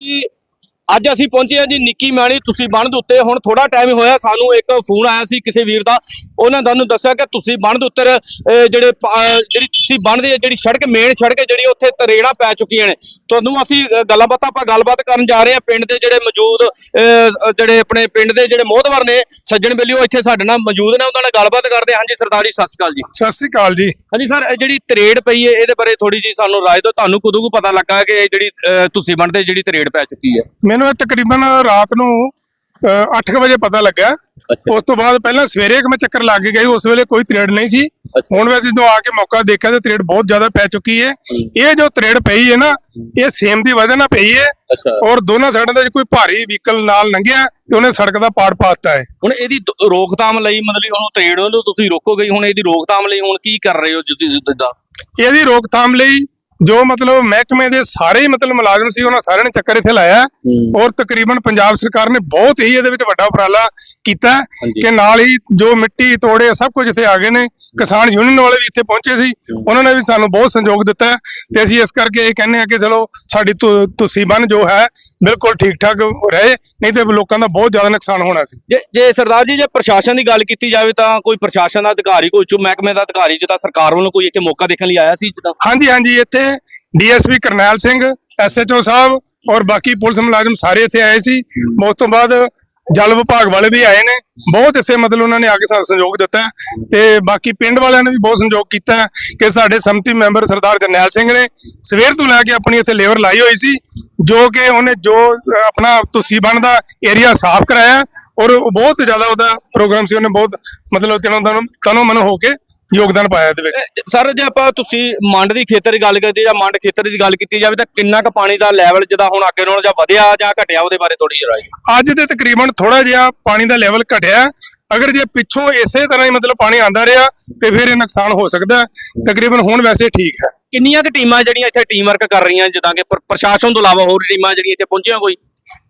ਕਿ ਅੱਜ ਅਸੀਂ ਪਹੁੰਚੇ ਹਾਂ ਜੀ ਨਿੱਕੀ ਮੈਣੀ ਤੁਸੀਂ ਬੰਨ ਦੇ ਉੱਤੇ ਹੁਣ ਥੋੜਾ ਟਾਈਮ ਹੋਇਆ ਸਾਨੂੰ ਇੱਕ ਫੋਨ ਆਇਆ ਸੀ ਕਿਸੇ ਵੀਰ ਦਾ ਉਹਨਾਂ ਨੇ ਤੁਹਾਨੂੰ ਦੱਸਿਆ ਕਿ ਤੁਸੀਂ ਬੰਨ ਦੇ ਉੱਤੇ ਜਿਹੜੇ ਜਿਹੜੀ ਤੁਸੀਂ ਬੰਨ ਦੀ ਜਿਹੜੀ ਸੜਕ ਮੇਨ ਸੜਕ ਜਿਹੜੀ ਉੱਥੇ ਤਰੇੜਾਂ ਪੈ ਚੁੱਕੀਆਂ ਨੇ। ਤੁਹਾਨੂੰ ਅਸੀਂ ਗੱਲਾਂ ਬਾਤਾਂ ਆਪਾਂ ਗੱਲਬਾਤ ਕਰਨ ਜਾ ਰਹੇ ਹਾਂ ਪਿੰਡ ਦੇ ਜਿਹੜੇ ਮੌਜੂਦ ਜਿਹੜੇ ਆਪਣੇ ਪਿੰਡ ਦੇ ਜਿਹੜੇ ਮੋਹਤਵਰ ਨੇ ਸੱਜਣ ਬੇਲੀ ਉਹ ਇੱਥੇ ਸਾਡੇ ਨਾਲ ਮੌਜੂਦ ਨੇ ਉਹਨਾਂ ਨਾਲ ਗੱਲਬਾਤ ਕਰਦੇ ਹਾਂ। ਹਾਂਜੀ ਸਰਦਾਰ ਜੀ ਸਤਿ ਸ਼੍ਰੀ ਅਕਾਲ ਜੀ। ਸਤਿ ਸ੍ਰੀ ਅਕਾਲ ਜੀ। ਹਾਂਜੀ ਸਰ ਇਹ ਜਿਹੜੀ ਤਰੇੜ ਪਈ ਹੈ ਇਹਦੇ ਬਾਰੇ ਥੋੜੀ ਜੀ ਸਾਨੂੰ ਰਾਏ ਦਿਓ। ਤੁਹਾਨੂੰ ਕਦੋਂ ਕੁ ਪਤਾ ਲੱਗਾ ਕਿ ਇਹ ਜਿਹੜੀ ਤੁਸੀਂ ਬਣਦੇ ਜਿਹੜੀ ਤਰੇੜ ਪੈ ਚੁੱਕੀ ਹੈ? ਮੈਨੂੰ ਇਹ ਤਕਰੀਬਨ ਰਾਤ ਨੂੰ 8 ਵਜੇ ਪਤਾ ਲੱਗਾ ਉਸ ਤੋਂ ਬਾਅਦ ਪਹਿਲਾਂ ਸਵੇਰੇ ਇੱਕ ਮੈਂ ਚੱਕਰ ਲਾ ਕੇ ਗਈ ਉਸ ਵੇਲੇ ਕੋਈ ਤਰੇੜ ਨਹੀਂ ਸੀ। ਹੁਣ ਵੈਸੇ ਜਦੋਂ ਆ ਕੇ ਮੌਕਾ ਦੇਖਿਆ ਤੇ ਤਰੇੜ ਬਹੁਤ ਜ਼ਿਆਦਾ ਪੈ ਚੁੱਕੀ ਹੈ। ਇਹ ਜੋ ਤਰੇੜ ਪਈ ਹੈ ਨਾ ਇਹ ਸੇਮ ਦੀ ਵਜ੍ਹਾ ਨਾਲ ਪਈ ਹੈ। ਔਰ ਦੋਨਾਂ ਸਾਈਡਾਂ ਤੇ ਕੋਈ ਭਾਰੀ ਵਹੀਕਲ ਨਾਲ ਲੰਘਿਆ ਤੇ ਉਹਨੇ ਸੜਕ ਦਾ ਪਾੜ ਪਾਤਾ ਹੈ। ਹੁਣ ਇਹਦੀ ਦ- ਰੋਕਥਾਮ ਲਈ ਮਤਲਬ ਹੁਣ ਤਰੇੜ ਨੂੰ ਤੁਸੀਂ ਰੋਕੋਗੇ ਹੁਣ ਇਹਦੀ ਰੋਕਥਾਮ ਲਈ ਹੁਣ ਕੀ ਕਰ ਰਹੇ ਹੋ ਜਿੱਦਾਂ? ਇਹਦੀ ਰੋਕਥਾਮ ਲਈ ਜੋ ਮਤਲਬ ਮਹਿਕਮੇ ਦੇ ਸਾਰੇ ਹੀ ਮਤਲਬ ਮੁਲਾਜ਼ਮ ਸੀ ਉਹਨਾਂ ਸਾਰਿਆਂ ਨੇ ਚੱਕਰ ਇੱਥੇ ਲਾਇਆ। ਔਰ ਤਕਰੀਬਨ ਪੰਜਾਬ ਸਰਕਾਰ ਨੇ ਬਹੁਤ ਹੀ ਇਹਦੇ ਵਿੱਚ ਵੱਡਾ ਉਪਰਾਲਾ ਕੀਤਾ। ਕਿ ਨਾਲ ਹੀ ਜੋ ਮਿੱਟੀ ਤੋੜੇ ਸਭ ਕੁਝ ਇੱਥੇ ਆ ਗਏ ਨੇ। ਕਿਸਾਨ ਯੂਨੀਅਨ ਵਾਲੇ ਵੀ ਇੱਥੇ ਪਹੁੰਚੇ ਸੀ। ਉਹਨਾਂ ਨੇ ਵੀ ਸਾਨੂੰ ਬਹੁਤ ਸਹਿਯੋਗ ਦਿੱਤਾ। ਤੇ ਅਸੀਂ ਇਸ ਕਰਕੇ ਇਹ ਕਹਿੰਦੇ ਆ ਕਿ ਚਲੋ ਸਾਡੀ ਤੁ- ਤੁਸੀਂ ਬਨ ਜੋ ਹੈ ਬਿਲਕੁਲ ਠੀਕ ਠਾਕ ਰਹੇ। ਨਹੀਂ ਤੇ ਲੋਕਾਂ ਦਾ ਬਹੁਤ ਜ਼ਿਆਦਾ ਨੁਕਸਾਨ ਹੋਣਾ ਸੀ। ਜੇ ਸਰਦਾਰ ਜੀ ਜੇ ਪ੍ਰਸ਼ਾਸਨ ਦੀ ਗੱਲ ਕੀਤੀ ਜਾਵੇ ਤਾਂ ਕੋਈ ਪ੍ਰਸ਼ਾਸਨ ਦਾ ਅਧਿਕਾਰੀ ਕੋਈ ਉੱਚ ਮਹਿਕਮੇ ਦਾ ਅਧਿਕਾਰੀ ਜਿੱਦਾਂ ਸਰਕਾਰ ਵੱਲੋਂ ਕੋਈ ਇੱਥੇ ਮੌਕਾ ਦੇਖਣ ਲਈ ਆਇਆ ਸੀ ਜਿੱਦਾਂ? ਹਾਂਜੀ ਹਾਂਜੀ ਇੱਥੇ ਡੀਐਸਪੀ ਕਰਨੈਲ ਸਿੰਘ ਐਸਐਚਓ ਸਾਹਿਬ ਔਰ ਬਾਕੀ ਪੁਲਿਸ ਮੁਲਾਜ਼ਮ ਸਾਰੇ ਇੱਥੇ ਆਏ ਸੀ। ਉਸ ਤੋਂ ਬਾਅਦ ਜਲ ਵਿਭਾਗ ਵਾਲੇ ਵੀ ਆਏ ਨੇ। ਬਹੁਤ ਇੱਥੇ ਮਤਲਬ ਉਹਨਾਂ ਨੇ ਆ ਕੇ ਸਾਨੂੰ ਸਹਿਯੋਗ ਦਿੱਤਾ ਤੇ ਬਾਕੀ ਪਿੰਡ ਵਾਲਿਆਂ ਨੇ ਵੀ ਬਹੁਤ ਸਹਿਯੋਗ ਕੀਤਾ ਕਿ ਸਾਡੇ ਸੰਮਤੀ ਮੈਂਬਰ ਸਰਦਾਰ ਜਰਨੈਲ ਸਿੰਘ ਨੇ ਸਵੇਰ ਤੋਂ ਲੈ ਕੇ ਆਪਣੀ ਇੱਥੇ ਲੇਬਰ ਲਾਈ ਹੋਈ ਸੀ ਜੋ ਕਿ ਉਹਨੇ ਜੋ ਆਪਣਾ ਤੁਸੀਂ ਬਣਦਾ ਏਰੀਆ ਸਾਫ਼ ਕਰਾਇਆ ਔਰ ਬਹੁਤ ਜ਼ਿਆਦਾ ਉਹਦਾ ਪ੍ਰੋਗਰਾਮ ਸੀ। ਉਹਨੇ ਬਹੁਤ ਮਤਲਬ ਤਨੋਂ ਮਨ ਹੋ ਕੇ ਯੋਗਦਾਨ ਪਾਇਆ ਇਹਦੇ ਵਿੱਚ ਸਰ ਜੇ ਆਪਾਂ ਤੁਸੀਂ ਮੰਡ ਦੀ ਖੇਤਰ ਦੀ ਗੱਲ ਕਰਦੇ ਜਾਂ ਮੰਡ ਖੇਤਰ ਦੀ ਗੱਲ ਕੀਤੀ ਜਾਵੇ ਤਾਂ ਕਿੰਨਾ ਕੁ ਪਾਣੀ ਦਾ ਲੈਵਲ ਜਿੱਦਾਂ ਹੁਣ ਅੱਗੇ ਨਾਲੋਂ ਜਾਂ ਵਧਿਆ ਜਾਂ ਘਟਿਆ ਉਹਦੇ ਬਾਰੇ ਥੋੜੀ ਜਿਹੀ ਰਾਏ ਅੱਜ ਦੇ ਤਕਰੀਬਨ ਥੋੜਾ ਜਿਹਾ ਪਾਣੀ ਦਾ ਲੈਵਲ ਘਟਿਆ। ਅਗਰ ਜੇ ਪਿੱਛੋਂ ਇਸੇ ਤਰ੍ਹਾਂ ਹੀ ਮਤਲਬ ਪਾਣੀ ਆਂਦਾ ਰਿਹਾ ਤੇ ਫਿਰ ਇਹ ਨੁਕਸਾਨ ਹੋ ਸਕਦਾ। ਤਕਰੀਬਨ ਹੁਣ ਵੈਸੇ ਠੀਕ ਹੈ ਕਿੰਨੀਆਂ ਕੁ ਟੀਮਾਂ ਜਿਹੜੀਆਂ ਇੱਥੇ ਟੀਮ ਵਰਕ ਕਰ ਰਹੀਆਂ ਜਿੱਦਾਂ ਕਿ ਪ੍ਰ- ਪ੍ਰਸ਼ਾਸਨ ਤੋਂ ਇਲਾਵਾ ਹੋਰ ਟੀਮਾਂ ਜਿਹੜੀਆਂ ਇੱਥੇ ਪਹੁੰਚੀਆਂ ਕੋਈ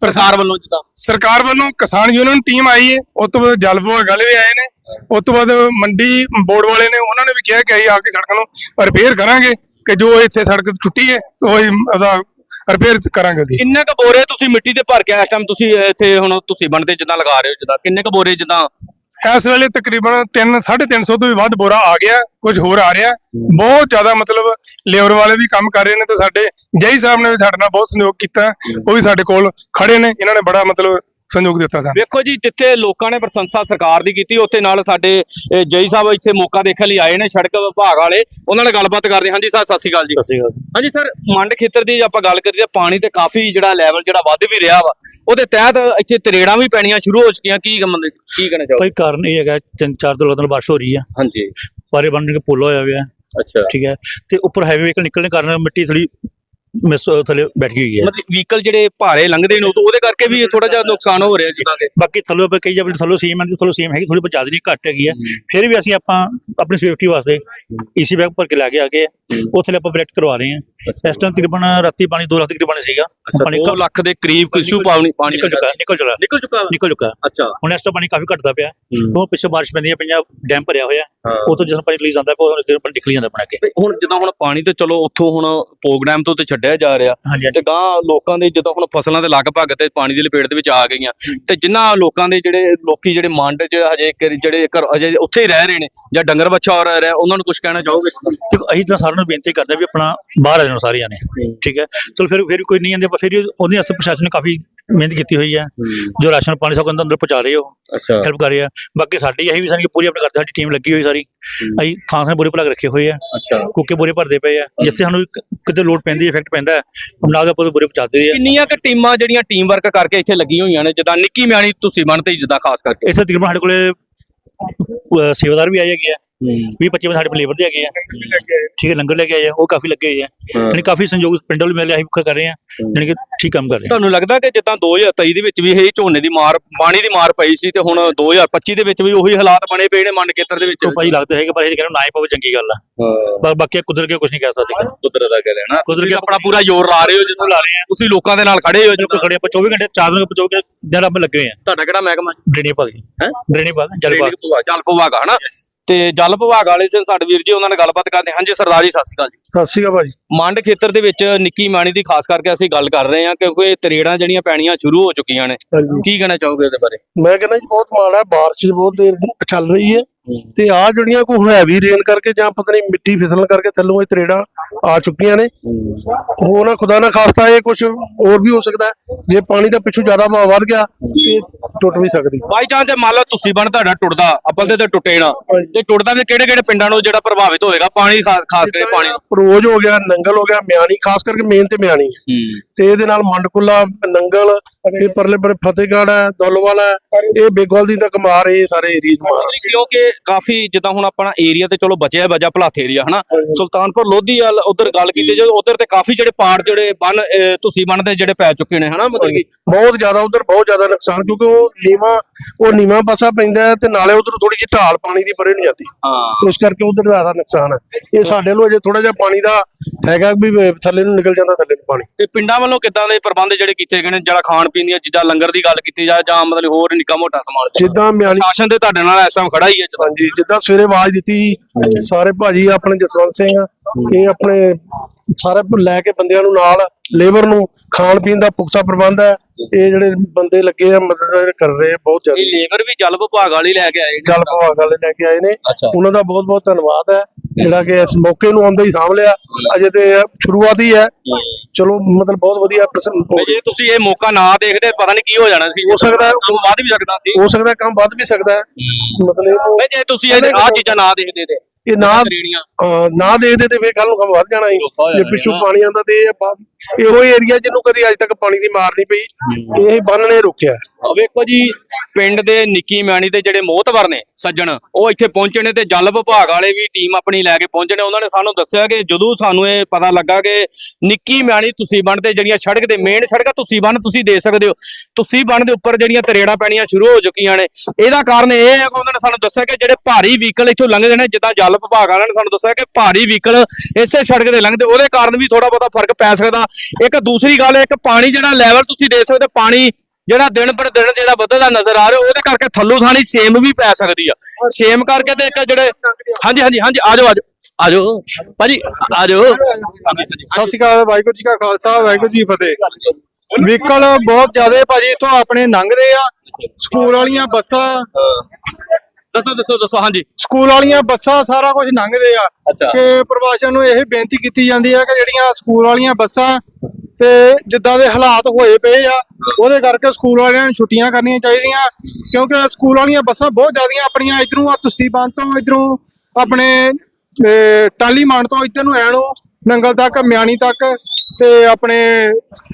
ਸਰਕਾਰ ਵੱਲੋਂ ਜਿੱਦਾਂ? ਸਰਕਾਰ ਵੱਲੋਂ ਕਿਸਾਨ ਯੂਨੀਅਨ ਟੀਮ ਆਈ ਹੈ ਉਸ ਤੋਂ ਬਾਅਦ ਜਲ ਵਿਭਾਗ ਵਾਲੇ ਵੀ ਆਏ ਨੇ ਉਸ ਤੋਂ ਬਾਅਦ ਮੰਡੀ ਬੋਰਡ ਵਾਲੇ ਨੇ ਉਹਨਾਂ ਨੇ ਵੀ ਕਿਹਾ ਕਿ ਅਸੀਂ ਆ ਕੇ ਸੜਕ ਨੂੰ ਰਿਪੇਅਰ ਕਰਾਂਗੇ ਕਿ ਜੋ ਇੱਥੇ ਸੜਕ ਟੁੱਟੀ ਹੈ ਉਹ ਉਹਦਾ ਰਿਪੇਅਰ ਕਰਾਂਗੇ ਉਹਦੀ ਕਿੰਨੇ ਕ ਬੋਰੇ ਤੁਸੀਂ ਮਿੱਟੀ ਦੇ ਭਰ ਕੇ ਇਸ ਟਾਈਮ ਤੁਸੀਂ ਇੱਥੇ ਹੁਣ ਤੁਸੀਂ ਬਣਦੇ ਜਿੱਦਾਂ ਲਗਾ ਰਹੇ ਹੋ ਜਿੱਦਾਂ ਕਿੰਨੇ ਕ ਬੋਰੇ ਜਿੱਦਾਂ ਇਸ ਵੇਲੇ ਤਕਰੀਬਨ 3 350 ਤੋਂ ਵੀ ਵੱਧ ਬੋਰਾ ਆ ਗਿਆ, ਕੁਝ ਹੋਰ ਆ ਰਿਹਾ। ਬਹੁਤ ਜ਼ਿਆਦਾ ਮਤਲਬ ਲੇਬਰ ਵਾਲੇ ਵੀ ਕੰਮ ਕਰ ਰਹੇ ਨੇ ਤੇ ਸਾਡੇ ਜਈ ਸਾਹਿਬ ਨੇ ਵੀ ਸਾਡੇ ਨਾਲ ਬਹੁਤ ਸਹਿਯੋਗ ਕੀਤਾ। ਉਹ ਵੀ ਸਾਡੇ ਕੋਲ ਖੜੇ ਨੇ, ਇਹਨਾਂ ਨੇ ਬੜਾ ਮਤਲਬ ਸਹਿਯੋਗ ਦਿੱਤਾ ਸਾਨੂੰ ਵੇਖੋ ਜੀ ਜਿੱਥੇ ਲੋਕਾਂ ਨੇ ਪ੍ਰਸ਼ੰਸਾ ਸਰਕਾਰ ਦੀ ਕੀਤੀ ਉੱਥੇ ਨਾਲ ਸਾਡੇ ਜਈ ਸਾਹਿਬ ਇੱਥੇ ਮੌਕਾ ਦੇਖਣ ਲਈ ਆਏ ਨੇ ਸੜਕ ਵਿਭਾਗ ਵਾਲੇ ਉਹਨਾਂ ਨਾਲ ਗੱਲਬਾਤ ਕਰਦੇ ਹਾਂ। ਹਾਂਜੀ ਸਰ ਸਤਿ ਸ਼੍ਰੀ ਅਕਾਲ ਜੀ। ਹਾਂਜੀ ਸਰ ਮੰਡ ਖੇਤਰ ਦੀ ਜੇ ਆਪਾਂ ਗੱਲ ਕਰੀਏ ਤਾਂ ਪਾਣੀ ਤੇ ਕਾਫੀ ਜਿਹੜਾ ਲੈਵਲ ਜਿਹੜਾ ਵੱਧ ਵੀ ਰਿਹਾ ਵਾ ਉਹਦੇ ਤਹਿਤ ਇੱਥੇ ਤਰੇੜਾਂ ਵੀ ਪੈਣੀਆਂ ਸ਼ੁਰੂ ਹੋ ਚੁੱਕੀਆਂ ਕੀ ਕੰਮ ਕੀ ਕਹਿਣਾ ਚਾਹੋ ਕੋਈ ਕਾਰਨ ਇਹ ਹੈਗਾ ਤਿੰਨ ਚਾਰ ਦਿਨ ਲਗਾਤਾਰ ਬਾਰਿਸ਼ ਹੋ ਰਹੀ ਹੈ ਹਾਂਜੀ। ਪਾਰੇ ਬਣਨ ਕੇ ਪੁੱਲ ਹੋਇਆ ਹੋਇਆ। ਹੈ ਅੱਛਾ। ਠੀਕ ਹੈ। ਤੇ ਉੱਪਰ ਹੈਵੀ ਵਹੀਕਲ ਨਿਕਲਣ ਕਾਰਨ ਮਿੱਟੀ ਥੋੜੀ ਮਿਸ ਥੱਲੇ ਬੈਠ ਗਈ ਹੋਈ ਹੈ। ਮਤਲਬ ਵਹੀਕਲ ਜਿਹੜੇ ਭਾਰੇ ਲੰਘਦੇ ਨੇ ਉਹ ਤੋਂ ਉਹਦੇ ਕਰਕੇ ਵੀ ਥੋੜਾ ਜਿਹਾ ਨੁਕਸਾਨ ਹੋ ਰਿਹਾ ਜਿੱਦਾਂ ਕਿ ਬਾਕੀ ਥੱਲੇ ਆਪਾਂ ਕਈ ਜਬ ਥੱਲੇ ਸੀਮ ਹੈ ਥੱਲੇ ਸੀਮ ਹੈਗੀ ਥੋੜੀ ਬਹੁਤ ਜ਼ਿਆਦਾ ਨਹੀਂ ਘੱਟ ਹੈਗੀ ਹੈ। ਫਿਰ ਵੀ ਅਸੀਂ ਆਪਾਂ ਆਪਣੀ ਸੇਫਟੀ ਵਾਸਤੇ ਈਸੀ ਬੈਗ ਭਰ ਕੇ ਲੈ ਕੇ ਆ ਗਏ। ਉਹ ਥੱਲੇ ਆਪਾਂ ਬ੍ਰੇਕ ਕਰਵਾ ਰਹੇ ਹਾਂ। ਇਸ ਟਾਈਮ ਤਕਰੀਬਨ ਰਾਤੀ ਪਾਣੀ 2 ਲੱਖ ਤਕਰੀਬਨ ਪਾਣੀ ਸੀਗਾ। ਪਾਣੀ 2 ਲੱਖ ਦੇ ਕਰੀਬ ਕਿਸ਼ੂ ਪਾਣੀ ਪਾਣੀ ਨਿਕਲ ਚੁੱਕਾ ਨਿਕਲ ਚੁੱਕਾ। ਨਿਕਲ ਚੁੱਕਾ। ਨਿਕਲ ਚੁੱਕਾ। ਅੱਛਾ। ਹੁਣ ਇਸ ਤੋਂ ਪਾਣੀ ਕਾਫੀ ਘਟਦਾ ਪਿਆ। ਉਹ ਪਿੱਛੇ ਬਾਰਿਸ਼ ਪੈਂਦੀ ਹੈ ਪਈਆਂ ਡੈਮ ਭਰਿਆ ਹੋਇਆ। ਤੋਂ ਜਦੋਂ ਪਾਣੀ ਰਿਲੀਜ਼ ਆਉਂਦਾ ਪਿਆ ਉਹ ਅੱਗੇ ਪਾਣੀ ਨਿਕਲੀ ਜਾਂਦਾ ਬਣਾ ਕੇ। ਹੁਣ ਜਿੱਦਾਂ ਹੁਣ ਪਾਣੀ ਤੇ ਚਲੋ ਉੱਥੋਂ ਹੁਣ ਪ੍ਰੋਗਰਾਮ ਤੋਂ ਤੇ ਛੱਡਿਆ ਜਾ ਰਿਹਾ ਹਾਂਜੀ ਤੇ ਗਾਂ ਲੋਕਾਂ ਦੇ ਜਦੋਂ ਹੁਣ ਫਸਲਾਂ ਦੇ ਲਗਭਗ ਤੇ ਪਾਣੀ ਦੀ ਲਪੇਟ ਦੇ ਵਿੱਚ ਆ ਗਈਆਂ ਤੇ ਜਿਨ੍ਹਾਂ ਲੋਕਾਂ ਦੇ ਜਿਹੜੇ ਲੋਕੀ ਜਿਹੜੇ ਮੰਡ 'ਚ ਹਜੇ ਕਿ- ਜਿਹੜੇ ਘਰ ਅਜੇ ਉੱਥੇ ਹੀ ਰਹਿ ਰਹੇ ਨੇ ਜਾਂ ਡੰਗਰ ਬੱਚਾ ਹੋ ਰਿਹਾ ਉਹਨਾਂ ਨੂੰ ਕੁਝ ਕਹਿਣਾ ਚਾਹੋਗੇ? ਤੇ ਅਸੀਂ ਤਾਂ ਸਾਰਿਆਂ ਨੂੰ ਬੇਨਤੀ ਕਰਦੇ ਵੀ ਆਪਣਾ ਬਾਹਰ ਆ ਜਾਣਾ ਸਾਰੇ ਜਾਣੇ ਠੀਕ ਹੈ? ਚਲੋ ਫਿਰ ਫਿਰ ਕੋਈ ਨਹੀਂ ਆਂਦੇ ਪਰ ਫਿਰ ਉਹਦੇ ਵਾਸਤੇ ਪ੍ਰਸ਼ਾਸਨ ਨੇ ਕਾਫੀ ਮਿਹਨਤ ਕੀਤੀ ਹੋਈ ਹੈ। ਜੋ ਰਾਸ਼ਨ ਪਾਣੀ ਸਭ ਅੰਦਰ ਅੰਦਰ ਪਹੁੰਚਾ ਰਹੇ ਹੋ ਅੱਛਾ। ਹੈਲਪ ਕਰ ਰਹੇ ਆ। ਬਾਕੀ ਸਾਡੀ ਇਹੀ ਵੀ ਸਾਡੀ ਪੂਰੀ ਆਪਣੇ ਕਰਦੇ ਸਾਡੀ ਟੀਮ ਲੱਗੀ ਹੋਈ ਸਾਰੀ। ਅਸੀਂ ਥਾਂ ਥਾਂ ਬੋਰੇ ਭਲਾ ਕੇ ਰੱਖੇ ਹੋਏ ਆ। ਅੱਛਾ। ਕੁੱਕੇ ਬੋਰੇ ਭਰਦੇ ਪਏ ਆ। ਜਿੱਥੇ ਸਾਨੂੰ ਕਿਤੇ ਲੋਡ ਪੈਂਦੀ ਇਫੈਕਟ ਪੈਂਦਾ ਹੈ, ਨਾਲ ਦਾ ਪੂਰੇ ਬੋਰੇ ਪਹੁੰਚਾਦੇ ਆ। ਕਿੰਨੀਆਂ ਕੁ ਟੀਮਾਂ ਜਿਹੜੀਆਂ ਟੀਮ ਵਰਕ ਕਰਕੇ ਇੱਥੇ ਲੱਗੀਆਂ ਹੋਈਆਂ ਨੇ? ਜਿੱਦਾਂ ਨਿੱਕੀ ਮਿਆਣੀ ਤੁਸੀਂ ਬਣਤੇ ਜਿੱਦਾਂ ਖਾਸ ਕਰਕੇ। ਇੱਥੇ ਤਕਰੀਬਨ ਸਾਡੇ ਕੋਲੇ ਸੇਵਾਦਾਰ ਵੀ ਆਏ ਹੈਗੇ ਆ। 20 25 ਸਾਡੇ ਕੋਲ ਲੇਬਰ ਦੇ ਹੈਗੇ ਆ। ਠੀਕ ਹੈ ਲੰਗਰ ਲੈ ਕੇ ਆਏ ਆ ਉਹ ਕਾਫੀ ਲੱਗੇ ਹੋਏ ਆ। ਯਾਨੀ ਕਾਫੀ ਸੰਯੋਗ ਪਿੰਡ ਵਾਲੇ ਮਿਲੇ ਅਸੀਂ ਕਰ ਰਹੇ ਆ। ਯਾਨੀ ਕਿ ਠੀਕ ਕੰਮ ਕਰ ਰਹੇ ਆ। ਤੁਹਾਨੂੰ ਲੱਗਦਾ ਕਿ ਜਿੱਦਾਂ 2023 ਦੇ ਵਿੱਚ ਵੀ ਇਹ ਝੋਨੇ ਦੀ ਮਾਰ ਪਾਣੀ ਦੀ ਮਾਰ ਪਈ ਸੀ ਤੇ ਹੁਣ 2025 ਦੇ ਵਿੱਚ ਵੀ ਉਹੀ ਹਾਲਾਤ ਬਣੇ ਪਏ ਨੇ ਮੰਡ ਖੇਤਰ ਦੇ ਵਿੱਚ? ਭਾਈ ਲੱਗਦਾ ਹੈਗਾ ਪਰ ਇਹ ਕਹਿੰਦਾ ਨਾ ਹੀ ਪਵੇ ਚੰਗੀ ਗੱਲ ਆ। ਬਾ- ਬਾਕੀ ਕੁਦਰਤ ਕੇ ਕੁਝ ਨਹੀਂ ਕਹਿ ਸਕਦੇ। ਕੁਦਰਤ ਦਾ ਕਹਿ ਲੈਣਾ। ਕੁਦਰਤ ਤੁਸੀਂ ਆਪਣਾ ਪੂਰਾ ਜ਼ੋਰ ਲਾ ਰਹੇ ਹੋ ਜਦੋਂ ਲਾ ਰਹੇ ਆ। ਤੁਸੀਂ ਲੋਕਾਂ ਦੇ ਨਾਲ ਖੜੇ ਹੋ ਜੋ ਜਦੋਂ ਖੜੇ ਆਪਾਂ 24 ਘੰਟੇ ਚਾਰ ਦਿਨ ਆਪਾਂ 24 ਘੰਟੇ ਜਦ ਆਪਾਂ ਲੱਗੇ ਆ। ਤੁਹਾਡਾ ਕਿਹੜਾ ਮਹਿਕਮਾ? ਡਰੇਨੀ ਪਾ ਹੈ? ਡਰੇਨੀ ਪਾ ਜਲ ਪਾ ਜਲ ਪਵਾਗਾ ਹਨਾ? ਤੇ ਜਲ ਵਿਭਾਗ ਵਾਲੇ ਸਨ ਸਾਡੇ ਵੀਰ ਜੀ ਉਹਨਾਂ ਨਾਲ ਗੱਲਬਾਤ ਕਰਦੇ ਹਾਂ। ਹਾਂਜੀ ਸਰਦਾਰ ਜੀ ਸਤਿ ਸ਼੍ਰੀ ਅਕਾਲ ਜੀ। ਸਤਿ ਸ਼੍ਰੀ ਅਕਾਲ ਭਾਜੀ। ਮੰਡ ਖੇਤਰ ਦੇ ਵਿੱਚ ਨਿੱਕੀ ਮਾਣੀ ਦੀ ਖਾਸ ਕਰਕੇ ਅਸੀਂ ਗੱਲ ਕਰ ਰਹੇ ਹਾਂ ਕਿਉਂਕਿ ਤਰੇੜਾਂ ਜਿਹੜੀਆਂ ਪੈਣੀਆਂ ਸ਼ੁਰੂ ਹੋ ਚੁੱਕੀਆਂ ਨੇ। ਹਾਂਜੀ। ਕੀ ਕਹਿਣਾ ਚਾਹੋਗੇ ਇਹਦੇ ਬਾਰੇ? ਮੈਂ ਕਹਿੰਦਾ ਜੀ ਬਹੁਤ ਮਾੜਾ ਹੈ ਬਾਰਿਸ਼ ਬਹੁਤ ਦੇਰ ਦੀ ਚੱਲ ਰਹੀ ਹੈ। ਤੇ ਆ ਜਿਹੜੀਆਂ ਕੋ ਹੈਵੀ ਰੇਨ ਕਰਕੇ ਜਾਂ ਪਤਾ ਨਹੀਂ ਮਿੱਟੀ ਫਿਸਲਣ ਕਰਕੇ ਥੱਲੋਂ ਇਹ ਤਰੇੜਾਂ ਆ ਚੁੱਕੀਆਂ ਨੇ। ਉਹ ਨਾ ਖੁਦਾ ਨਾ ਖਾਸਤਾ ਇਹ ਕੁਝ ਹੋਰ ਵੀ ਹੋ ਸਕਦਾ ਹੈ। ਜੇ ਪਾਣੀ ਦਾ ਪਿੱਛੋਂ ਜ਼ਿਆਦਾ ਵਹਾਅ ਵੱਧ ਗਿਆ ਇਹ ਟੁੱਟ ਵੀ ਸਕਦੀ। ਬਾਈ ਚਾਂਸ ਜੇ ਮੰਨ ਲਓ ਤੁਸੀਂ ਬਣ ਤੁਹਾਡਾ ਟੁੱਟਦਾ ਅੱਬਲ ਤੇ ਤੇ ਟੁੱਟੇ ਨਾ। ਤੇ ਟੁੱਟਦਾ ਤੇ ਕਿਹੜੇ ਕਿਹੜੇ ਪਿੰਡਾਂ ਨੂੰ ਜਿਹੜਾ ਪ੍ਰਭਾਵਿਤ ਹੋਏਗਾ ਪਾਣੀ ਖਾਸ ਕਰਕੇ ਪਾਣੀ। ਰੋਜ਼ ਹੋ ਗਿਆ ਨੰਗਲ ਹੋ ਗਿਆ ਮਿਆਣੀ ਖਾਸ ਕਰਕੇ ਮੇਨ ਤੇ ਮਿਆਣੀ। ਹੈ। ਤੇ ਇਹਦੇ ਨਾਲ ਮੰਡਕੁੱਲਾ ਨੰਗਲ ਇਹ ਪਰਲੇ ਪਰੇ ਫਤਿਹਗੜ੍ਹ ਹੈ ਦੁੱਲਵਾਲ ਹੈ ਇਹ ਬੇਗਵਾਲ ਦੀ ਤੱਕ ਮਾਰ ਇਹ ਸਾਰੇ ਏਰੀਆ ਮਾਰ ਕਿਉਂਕਿ ਕਾਫੀ ਜਿੱਦਾਂ ਹੁਣ ਆਪਣਾ ਏਰੀਆ ਤੇ ਚਲੋ ਬਚਿਆ ਬਜਾ ਭਲਾਥੇ ਏਰੀਆ ਹਨਾ? ਸੁਲਤਾਨਪੁਰ ਲੋਧੀ ਵਾਲ ਉਧਰ ਗੱਲ ਕੀਤੀ ਜਦੋਂ ਉਧਰ ਤੇ ਕਾਫੀ ਜਿਹੜੇ ਪਾੜ ਜਿਹੜੇ ਬੰਨ ਤੁਸੀਂ ਬੰਨਦੇ ਜਿਹੜੇ ਪੈ ਚੁੱਕੇ ਨੇ ਹਨਾ ਮਤਲਬ ਕਿ? ਬਹੁਤ ਜ਼ਿਆਦਾ ਉਧਰ ਬਹੁਤ ਜ਼ਿਆਦਾ ਨੁਕਸਾਨ ਕਿਉਂਕਿ ਉਹ ਨੀਵਾ ਉਹ ਨੀਵਾ ਪਾਸਾ ਪੈਂਦਾ ਤੇ ਨਾਲੇ ਉਧਰ ਥੋੜੀ ਜਿਹੀ ਢਾਲ ਪਾਣੀ ਦੀ ਪਰੇ ਨੂੰ ਜਾਂਦੀ। ਹਾਂ। ਇਸ ਕਰਕੇ ਉਧਰ ਜ਼ਿਆਦਾ ਨੁਕਸਾਨ ਹੈ। ਇਹ ਸਾਡੇ ਲੋ ਅਜੇ ਥੋੜਾ ਜਿਹਾ ਪਾਣੀ ਦਾ ਹੈਗਾ ਵੀ ਥੱਲੇ ਨੂੰ ਨਿਕਲ ਜਾਂਦਾ ਥੱਲੇ ਨੂੰ ਪਾਣੀ। ਤੇ ਪਿੰਡਾਂ ਵੱਲੋਂ ਕਿੱਦਾਂ ਦੇ ਪ੍ਰਬੰਧ ਜਿਹੜੇ ਕੀਤੇ ਗਏ ਨੇ ਜਿਹੜਾ ਖਾਣ ਪੀਣ ਦੀਆਂ ਚੀਜ਼ਾਂ ਲੰਗਰ ਦੀ ਗੱਲ ਕੀਤੀ ਜਾਏ ਜਾਂ ਮਤਲਬ ਹੋਰ ਨਿੱਕਾ ਮੋਟਾ ਸਮਾਨ? ਜਿੱਦਾਂ ਮਿਆਣੀ ਸ਼ਾਸਨ ਤੇ ਤੁਹਾਡੇ ਨਾਲ ਇਸ ਟਾਈਮ ਖੜਾ ਹੀ ਹੈ ਜਦੋਂ? ਹਾਂਜੀ ਜਿੱਦਾਂ ਸਵੇਰੇ ਆਵਾਜ਼ ਦਿੱਤੀ ਸਾਰੇ ਭਾਜੀ ਆਪਣੇ ਜਸਵੰਤ ਸਿੰਘ ਇਹ ਆਪਣੇ ਸਾਰੇ ਲੈ ਕੇ ਬੰਦਿਆਂ ਨੂੰ ਨਾਲ ਲੇਬਰ ਨੂੰ ਖਾਣ ਪੀਣ ਦਾ ਪੁਖਤਾ ਪ੍ਰਬੰਧ ਹੈ। ਇਹ ਜਿਹੜੇ ਬੰਦੇ ਲੱਗੇ ਆ ਮਦਦ ਕਰ ਰਹੇ ਆ ਬਹੁਤ ਜ਼ਿਆਦਾ। ਇਹ ਲੇਬਰ ਵੀ ਜਲ ਵਿਭਾਗ ਵਾਲੇ ਲੈ ਕੇ ਆਏ ਨੇ। ਜਲ ਵਿਭਾਗ ਵਾਲੇ ਲੈ ਕੇ ਆਏ ਨੇ। ਉਹਨਾਂ ਦਾ ਬਹੁਤ ਬਹੁਤ ਧੰਨਵਾਦ ਹੈ। ਜਿਹੜਾ ਕਿ ਇਸ ਮੌਕੇ ਨੂੰ ਆਉਂਦੇ ਹੀ ਸਾਂਭ ਲਿਆ। ਅਜੇ ਤੇ ਸ਼ੁਰੂਆਤ ਹੀ ਹੈ। ਚਲੋ ਮਤਲਬ ਬਹੁਤ ਵਧੀਆ ਪ੍ਰਸੰਨ ਹੋ ਜੇ ਤੁਸੀਂ ਇਹ ਮੌਕਾ ਨਾ ਦੇਖਦੇ ਪਤਾ ਨਹੀਂ ਕੀ ਹੋ ਜਾਣਾ ਸੀ। ਹੋ ਸਕਦਾ। ਕੰਮ ਵੱਧ ਵੀ ਸਕਦਾ ਸੀ। ਹੋ ਸਕਦਾ ਕੰਮ ਵੱਧ ਵੀ ਸਕਦਾ ਮਤਲਬ ਜੇ ਤੁਸੀਂ ਇਹ ਆਹ ਚੀਜ਼ਾਂ ਨਾ ਦੇਖਦੇ ਤੇ। ਇਹ ਨਾ ਤਰੇੜੀਆਂ ਹਾਂ, ਨਾ ਦੇਖਦੇ ਤੇ ਫੇਰ ਕੱਲ ਨੂੰ ਕੰਮ ਵੱਧ ਜਾਣਾ ਸੀ ਹੋ ਜੇ ਜਾਣਾ ਪਿੱਛੋਂ ਨਾ। ਪਾਣੀ ਆਉਂਦਾ ਤੇ ਇਹ ਬਾਅਦ ਇਹੋ ਏਰੀਆ ਜਿਹਨੂੰ ਕਦੀ ਅੱਜ ਤੱਕ ਪਾਣੀ ਦੀ ਮਾਰ ਨਹੀਂ ਪਈ। ਇਹ ਬੰਨ ਨੇ ਰੋਕਿਆ। ਵੇਖੋ ਜੀ ਪਿੰਡ ਦੇ ਨਿੱਕੀ ਮਿਆਣੀ ਦੇ ਜਿਹੜੇ ਮੋਹਤਵਰ ਨੇ ਸੱਜਣ ਉਹ ਇੱਥੇ ਪਹੁੰਚੇ ਨੇ ਤੇ ਜਲ ਵਿਭਾਗ ਵਾਲੇ ਵੀ ਟੀਮ ਆਪਣੀ ਲੈ ਕੇ ਪਹੁੰਚੇ ਨੇ। ਉਹਨਾਂ ਨੇ ਸਾਨੂੰ ਦੱਸਿਆ ਕਿ ਜਦੋਂ ਸਾਨੂੰ ਇਹ ਪਤਾ ਲੱਗਾ ਕਿ ਨਿੱਕੀ ਮਿਆਣੀ ਤੁਸੀਂ ਬੰਨ ਤੇ ਜਿਹੜੀਆਂ ਸੜਕ ਦੇ ਮੇਨ ਸੜਕ ਤੁਸੀਂ ਬੰਨ ਤੁਸੀਂ ਦੇ ਸਕਦੇ ਹੋ। ਤੁਸੀਂ ਬੰਨ ਦੇ ਉੱਪਰ ਜਿਹੜੀਆਂ ਤਰੇੜਾਂ ਪੈਣੀਆਂ ਸ਼ੁਰੂ ਹੋ ਚੁੱਕੀਆਂ ਨੇ। ਇਹਦਾ ਕਾਰਨ ਇਹ ਹੈ ਕਿ ਉਹਨਾਂ ਨੇ ਸਾਨੂੰ ਦੱਸਿਆ ਕਿ ਜਿਹੜੇ ਭਾਰੀ ਵਹੀਕਲ ਇੱਥੋਂ ਲੰਘਦੇ ਨੇ ਜਿੱਦਾਂ ਜਲ ਵਿਭਾਗ ਵਾਲਿਆਂ ਨੇ ਸਾਨੂੰ ਦੱਸਿਆ ਕਿ ਭਾਰੀ ਵਹੀਕਲ ਇਸੇ ਸੜਕ ਦੇ ਲੰਘਦੇ ਉਹਦੇ ਕਾਰਨ ਵੀ ਥੋੜਾ ਬਹੁਤਾ ਫ਼ਰਕ ਪੈ ਸਕਦਾ। ਇੱਕ ਦੂਸਰੀ ਗੱਲ ਇੱਕ ਪਾਣੀ ਜਿਹੜਾ ਲੈਵਲ ਤੁਸੀਂ ਦੇ ਸਕਦੇ ਹੋ, ਪਾਣੀ ਜਿਹੜਾ ਦਿਨ ਪਰ ਦਿਨ ਜਿਹੜਾ ਵੱਧਦਾ ਨਜ਼ਰ ਆ ਰਿਹਾ ਉਹਦੇ ਕਰਕੇ ਥੱਲੋਂ ਥਾਣੀ ਸੇਮ ਵੀ ਪੈ ਸਕਦੀ ਆ। ਸੇਮ ਕਰਕੇ ਤੇ ਇੱਕ ਜਿਹੜੇ ਹਾਂਜੀ ਹਾਂਜੀ ਹਾਂਜੀ ਆਜੋ ਆਜੋ ਆਜੋ ਭਾਜੀ ਆਜੋ ਸਤਿ ਸ਼੍ਰੀ ਅਕਾਲ ਵਾਹਿਗੁਰੂ ਜੀ ਕਾ ਖਾਲਸਾ ਵਾਹਿਗੁਰੂ ਜੀ ਫਤਿਹ। ਵਹੀਕਲ ਬਹੁਤ ਜ਼ਿਆਦਾ ਭਾਜੀ ਇੱਥੋਂ ਆਪਣੇ ਲੰਘਦੇ ਆ। ਸਕੂਲ ਵਾਲੀਆਂ ਬੱਸਾਂ ਦੱਸੋ ਦੱਸੋ ਦੱਸੋ ਹਾਂਜੀ। ਸਕੂਲ ਵਾਲੀਆਂ ਬੱਸਾਂ ਸਾਰਾ ਕੁਝ ਲੰਘਦੇ ਆ। ਕਿ ਪ੍ਰਵਾਸ਼ਨ ਨੂੰ ਇਹ ਬੇਨਤੀ ਕੀਤੀ ਜਾਂਦੀ ਹੈ ਕਿ ਜਿਹੜੀਆਂ ਸਕੂਲ ਵਾਲੀਆਂ ਬੱਸਾਂ ਤੇ ਜਿੱਦਾਂ ਦੇ ਹਾਲਾਤ ਹੋਏ ਪਏ ਆ ਉਹਦੇ ਕਰਕੇ ਸਕੂਲ ਵਾਲਿਆਂ ਨੂੰ ਛੁੱਟੀਆਂ ਕਰਨੀਆਂ ਚਾਹੀਦੀਆਂ ਕਿਉਂਕਿ ਸਕੂਲ ਵਾਲੀਆਂ ਬੱਸਾਂ ਬਹੁਤ ਜ਼ਿਆਦੀਆਂ ਆਪਣੀਆਂ ਇਧਰੋਂ ਆ ਤੁਸੀਂ ਬੰਦ ਤੋਂ ਇਧਰੋਂ ਆਪਣੇ ਟਾਲੀ ਮਾਨ ਤੋਂ ਇੱਧਰ ਨੂੰ ਐਣੋ ਨੰਗਲ ਤੱਕ ਮਿਆਣੀ ਤੱਕ ਤੇ ਆਪਣੇ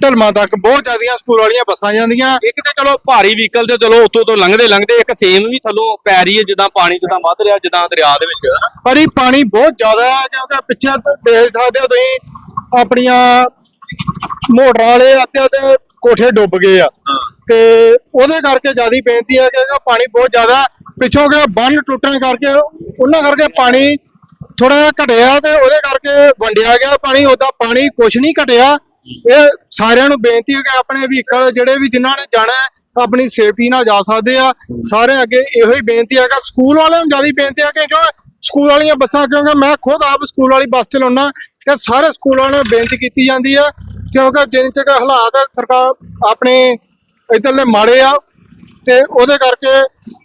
ਢਲਮਾ ਤੱਕ ਬਹੁਤ ਜ਼ਿਆਦੀਆਂ ਸਕੂਲ ਵਾਲੀਆਂ ਬੱਸਾਂ ਜਾਂਦੀਆਂ। ਇੱਕ ਤੇ ਚਲੋ ਭਾਰੀ ਵਹੀਕਲ ਤੇ ਚਲੋ ਉੱਥੋਂ ਤੋਂ ਲੰਘਦੇ ਲੰਘਦੇ ਇੱਕ ਸੇਮ ਵੀ ਥੱਲੋਂ ਪੈ ਰਹੀ ਹੈ ਜਿੱਦਾਂ ਪਾਣੀ ਜਿੱਦਾਂ ਵੱਧ ਰਿਹਾ ਜਿੱਦਾਂ ਦਰਿਆ ਦੇ ਵਿੱਚ। ਪਰ ਇਹ ਪਾਣੀ ਬਹੁਤ ਜ਼ਿਆਦਾ ਹੈ ਕਿਉਂਕਿ ਪਿੱਛੇ ਦੇਖ ਸਕਦੇ ਹੋ ਤੁਸੀਂ ਆਪਣੀਆਂ ਮੋਟਰਾਂ ਵਾਲੇ ਅੱਧੇ ਅੱਧੇ ਕੋਠੇ ਡੁੱਬ ਗਏ ਆ। ਤੇ ਉਹਦੇ ਕਰਕੇ ਜ਼ਿਆਦਾ ਬੇਨਤੀ ਹੈ ਕਿ ਪਾਣੀ ਬਹੁਤ ਜ਼ਿਆਦਾ। ਪਿੱਛੋਂ ਕਿ ਬੰਨ ਟੁੱਟਣ ਕਰਕੇ ਉਹਨਾਂ ਕਰਕੇ ਪਾਣੀ ਥੋੜਾ ਜਿਹਾ ਘਟਿਆ ਤੇ ਉਹਦੇ ਕਰਕੇ ਵੰਡਿਆ ਗਿਆ ਪਾਣੀ। ਉਹਦਾ ਪਾਣੀ ਕੁਛ ਨਹੀਂ ਘਟਿਆ। ਇਹ ਸਾਰਿਆਂ ਨੂੰ ਬੇਨਤੀ ਹੈ ਕਿ ਆਪਣੇ ਵਹੀਕਲ ਜਿਹੜੇ ਵੀ ਜਿਨ੍ਹਾਂ ਨੇ ਜਾਣਾ ਆਪਣੀ ਸੇਫਟੀ ਨਾਲ ਜਾ ਸਕਦੇ ਆ। ਸਾਰੇ ਅੱਗੇ ਇਹੋ ਹੀ ਬੇਨਤੀ ਹੈ ਕਿ ਸਕੂਲ ਵਾਲਿਆਂ ਨੂੰ ਜ਼ਿਆਦਾ ਬੇਨਤੀ ਹੈ ਕਿ ਕਿਉਂ ਸਕੂਲ ਵਾਲੀਆਂ ਬੱਸਾਂ, ਕਿਉਂਕਿ ਮੈਂ ਖੁਦ ਆਪ ਸਕੂਲ ਵਾਲੀ ਬੱਸ ਚਲਾਉਣਾ ਕਿ ਸਾਰੇ ਸਕੂਲਾਂ ਨੂੰ ਬੇਨਤੀ ਕੀਤੀ ਜਾਂਦੀ ਹੈ ਕਿਉਂਕਿ ਜਿੰਨ ਚਿਰ ਹਾਲਾਤ ਸਰਕਾਰ ਆਪਣੇ ਇਧਰਲੇ ਮਾੜੇ ਆ, ਤੇ ਉਹਦੇ ਕਰਕੇ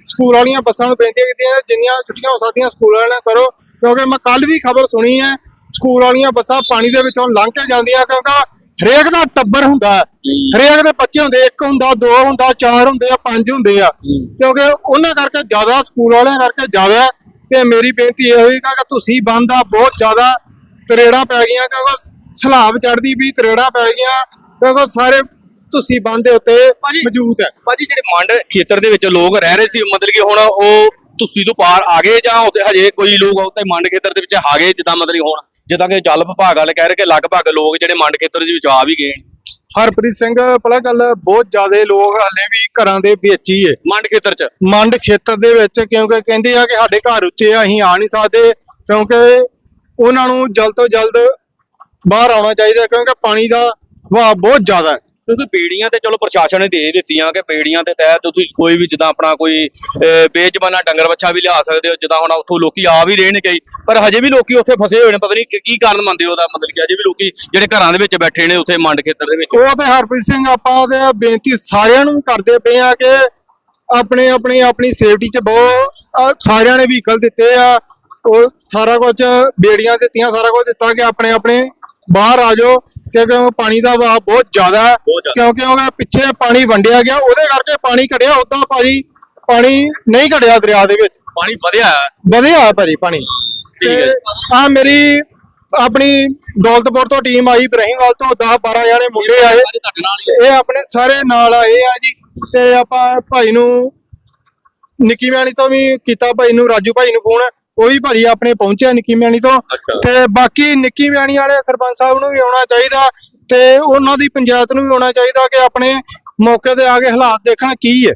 ਸਕੂਲ ਵਾਲੀਆਂ ਬੱਸਾਂ ਨੂੰ ਬੇਨਤੀ ਕੀਤੀਆਂ ਜਿੰਨੀਆਂ ਛੁੱਟੀਆਂ ਹੋ ਸਕਦੀਆਂ ਸਕੂਲ ਵਾਲਿਆਂ ਨੇ ਕਰੋ, ਕਿਉਂਕਿ ਮੈਂ ਕੱਲ ਵੀ ਖਬਰ ਸੁਣੀ ਹੈ, ਸਕੂਲ ਵਾਲੀਆਂ ਬੱਸਾਂ ਪਾਣੀ ਦੇ ਵਿੱਚੋਂ ਲੰਘ ਕੇ ਜਾਂਦੀਆਂ, ਕਿਉਂਕਿ ਹਰੇਕ ਦਾ ਟੱਬਰ ਹੁੰਦਾ ਹੈ। ਹਰੇਕ ਦੇ ਬੱਚੇ ਹੁੰਦੇ, ਇੱਕ ਹੁੰਦਾ, ਦੋ ਹੁੰਦਾ, ਚਾਰ ਹੁੰਦੇ ਆ, ਪੰਜ ਹੁੰਦੇ ਆ, ਕਿਉਂਕਿ ਉਹਨਾਂ ਕਰਕੇ ਜ਼ਿਆਦਾ, ਸਕੂਲ ਵਾਲਿਆਂ ਕਰਕੇ ਜ਼ਿਆਦਾ ਤੇ ਮੇਰੀ ਬੇਨਤੀ ਇਹ ਹੋਈ ਕਿ ਤੁਸੀਂ ਬੰਦ ਆ ਬਹੁਤ ਜ਼ਿਆਦਾ ਤਰੇੜਾਂ ਪੈ ਗਈਆਂ ਕਿਉਂਕਿ ਸਲਾਬ ਚੜਦੀ ਵੀ ਤਰੇੜਾਂ ਪੈ ਗਈਆਂ ਕਿਉਂਕਿ ਸਾਰੇ ਤੁਸੀਂ ਬੰਦ ਦੇ ਉੱਤੇ ਮੌਜੂਦ ਹੈ ਭਾਜੀ ਜਿਹੜੇ ਮੰਡ ਖੇਤਰ ਦੇ ਵਿੱਚ ਲੋਕ ਰਹਿ ਰਹੇ ਸੀ ਮਤਲਬ ਕਿ ਹੁਣ ਉਹ ਤੁਸੀਂ ਤੋਂ ਪਾਰ ਆ ਗਏ ਜਾਂ ਉੱਤੇ ਹਜੇ ਕੋਈ ਲੋਕ ਉੱਤੇ ਮੰਡ ਖੇਤਰ ਦੇ ਵਿੱਚ ਆ ਗਏ ਜਿੱਦਾਂ ਮਤਲਬ ਹੁਣ ਜਿੱਦਾਂ ਕਿ ਜਲ ਵਿਭਾਗ ਵਾਲੇ ਕਹਿ ਰਹੇ ਕਿ ਲਗਭਗ ਲੋਕ ਜਿਹੜੇ ਮੰਡ ਖੇਤਰ ਦੇ ਵਿੱਚ ਆ ਵੀ ਗਏ ਨੇ। ਹਰਪ੍ਰੀਤ ਸਿੰਘ ਪਹਿਲਾਂ ਗੱਲ ਬਹੁਤ ਜ਼ਿਆਦਾ ਲੋਕ ਹਲੇ ਵੀ ਘਰਾਂ ਦੇ ਵਿੱਚ ਹੀ ਹੈ। ਮੰਡ ਖੇਤਰ 'ਚ? ਮੰਡ ਖੇਤਰ ਦੇ ਵਿੱਚ ਕਿਉਂਕਿ ਕਹਿੰਦੇ ਆ ਕਿ ਸਾਡੇ ਘਰ ਉੱਚੇ ਆ ਅਸੀਂ ਆ ਨਹੀਂ ਸਕਦੇ ਕਿਉਂਕਿ ਉਹਨਾਂ ਨੂੰ ਜਲਦ ਤੋਂ ਜਲਦ ਬਾਹਰ ਆਉਣਾ ਚਾਹੀਦਾ ਕਿਉਂਕਿ ਪਾਣੀ ਦਾ ਵਹਾਅ ਬਹੁਤ ਜ਼ਿਆਦਾ ਹੈ। ਕਿਉਂਕਿ ਬੇੜੀਆਂ ਤੇ ਚਲੋ ਪ੍ਰਸ਼ਾਸਨ ਨੇ ਦੇ ਦਿੱਤੀਆਂ ਕਿ ਬੇੜੀਆਂ ਦੇ ਤਹਿਤ ਤੁਸੀਂ ਕੋਈ ਵੀ ਜਿੱਦਾਂ ਆਪਣਾ ਕੋਈ ਅਹ, ਬੇਜ਼ਬਾਨਾ ਡੰਗਰ ਬੱਚਾ ਵੀ ਲਿਆ ਸਕਦੇ ਹੋ ਜਿੱਦਾਂ ਹੁਣ ਉੱਥੋਂ ਲੋਕੀ ਆ ਵੀ ਰਹੇ ਨੇ ਕਈ ਪਰ ਹਜੇ ਵੀ ਲੋਕੀ ਉੱਥੇ ਫਸੇ ਹੋਏ ਨੇ ਪਤਾ ਨਹੀਂ ਕੀ ਕਾਰਨ ਮੰਨਦੇ ਉਹਦਾ ਮਤਲਬ ਕਿ ਹਜੇ ਵੀ ਲੋਕੀ ਜਿਹੜੇ ਘਰਾਂ ਦੇ ਵਿੱਚ ਬੈਠੇ ਨੇ ਉੱਥੇ ਮੰਡ ਖੇਤਰ ਦੇ ਵਿੱਚ। ਉਹ ਤੇ ਹਰਪ੍ਰੀਤ ਸਿੰਘ ਆਪਾਂ ਤੇ ਬੇਨਤੀ ਸਾਰਿਆਂ ਨੂੰ ਕਰਦੇ ਪਏ ਆ ਕਿ ਆਪਣੇ ਆਪਣੀ ਆਪਣੀ ਸੇਫਟੀ 'ਚ ਬਹੁਤ ਸਾਰਿਆਂ ਨੇ ਵਹੀਕਲ ਦਿੱਤੇ ਆ ਉਹ ਸਾਰਾ ਕੁਝ ਬੇੜੀਆਂ ਦਿੱਤੀਆਂ ਸਾਰਾ ਕੁਝ ਦਿੱਤਾ ਕਿ ਆਪਣੇ ਆਪਣੇ ਬਾਹਰ ਆ ਜਾਓ। ਕਿਉਂਕਿ ਪਾਣੀ ਦਾ ਵਹਾਅ ਬਹੁਤ ਜ਼ਿਆਦਾ ਹੈ। ਕਿਉਂਕਿ ਉਹਦੇ ਪਿੱਛੇ ਪਾਣੀ ਵੰਡਿਆ ਗਿਆ ਉਹਦੇ ਕਰਕੇ ਪਾਣੀ ਘਟਿਆ ਉਦਾਂ ਭਾਜੀ ਪਾਣੀ ਨਹੀਂ ਘਟਿਆ ਦਰਿਆ ਦੇ ਵਿੱਚ। ਪਾਣੀ ਵਧਿਆ ਵਧਿਆ ਭਾਜੀ ਪਾਣੀ। ਠੀਕ ਹੈ। ਆ ਮੇਰੀ ਆਪਣੀ ਦੌਲਤਪੁਰ ਤੋਂ ਟੀਮ ਆਈ ਇਬਰਾਹੀਮਵਾਲ ਤੋਂ 10 12 ਜਣੇ ਮੁੰਡੇ ਆਏ। ਇਹ ਆਪਣੇ ਸਾਰੇ ਨਾਲ ਆਏ ਆ ਜੀ। ਤੇ ਆਪਾਂ ਭਾਈ ਨੂੰ ਨਿੱਕੀ ਮਿਆਣੀ ਤੋਂ ਵੀ ਕੀਤਾ ਭਾਈ ਨੂੰ ਰਾਜੂ ਭਾਈ ਨੂੰ ਫੋਨ ਉਹ ਵੀ ਭਾਈ ਆਪਣੇ ਪਹੁੰਚਿਆ ਨਿੱਕੀ ਮਿਆਣੀ ਤੋਂ। ਤੇ ਬਾਕੀ ਨਿੱਕੀ ਮਿਆਣੀ ਵਾਲੇ ਸਰਪੰਚ ਸਾਹਿਬ ਨੂੰ ਵੀ ਆਉਣਾ ਚਾਹੀਦਾ ਤੇ ਉਹਨਾਂ ਦੀ ਪੰਚਾਇਤ ਨੂੰ ਵੀ ਆਉਣਾ ਚਾਹੀਦਾ ਕਿ ਆਪਣੇ ਮੌਕੇ ਤੇ ਆ ਕੇ ਹਾਲਾਤ ਦੇਖਣ ਕੀ ਹੈ